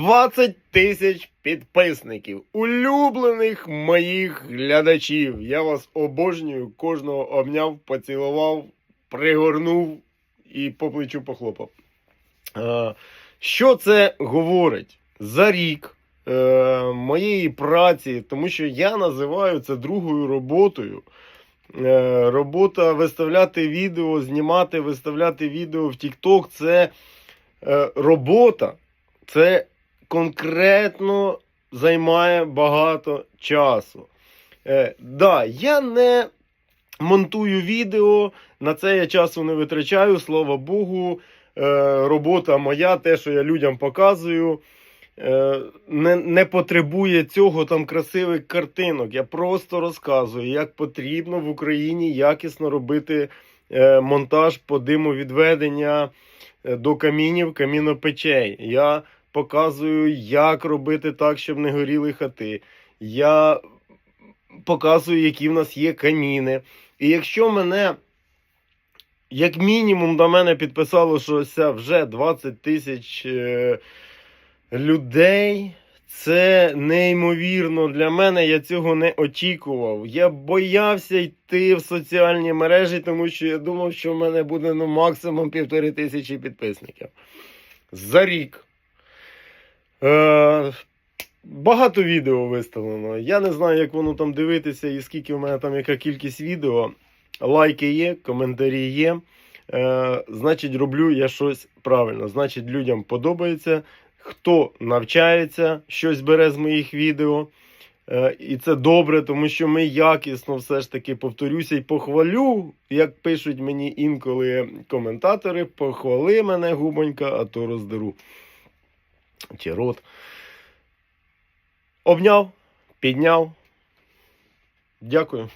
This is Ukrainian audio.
20 тисяч підписників, улюблених моїх глядачів. Я вас обожнюю, кожного обняв, поцілував, пригорнув і по плечу похлопав. Е, Що це говорить за рік е, моєї праці, тому що я називаю це другою роботою. Е, Робота виставляти відео, знімати, виставляти відео в TikTok це робота. Це конкретно займає багато часу. Е, да, я не монтую відео, на це я часу не витрачаю, слава Богу. Е, робота моя, те, що я людям показую, е, не, не потребує цього там красивих картинок. Я просто розказую, як потрібно в Україні якісно робити е, монтаж по димовідведення е, до камінів, камінопечей. Я показую, як робити так, щоб не горіли хати. Я показую, які в нас є каміни. І якщо мене, як мінімум, до мене підписало, що вже 20 тисяч е, людей. Це неймовірно для мене. Я цього не очікував. Я боявся йти в соціальні мережі, тому що я думав, що в мене буде ну, максимум півтори тисячі підписників. За рік. Е, багато відео виставлено. Я не знаю, як воно там дивитися і скільки в мене там яка кількість відео. Лайки є, коментарі є. Е, значить, роблю я щось правильно. Значить, людям подобається. Хто навчається, щось бере з моїх відео. Е, і це добре, тому що ми якісно все ж таки повторюся і похвалю, як пишуть мені інколи коментатори, похвали мене губонька, а то роздеру. Чи рот. Обняв, підняв. Дякую.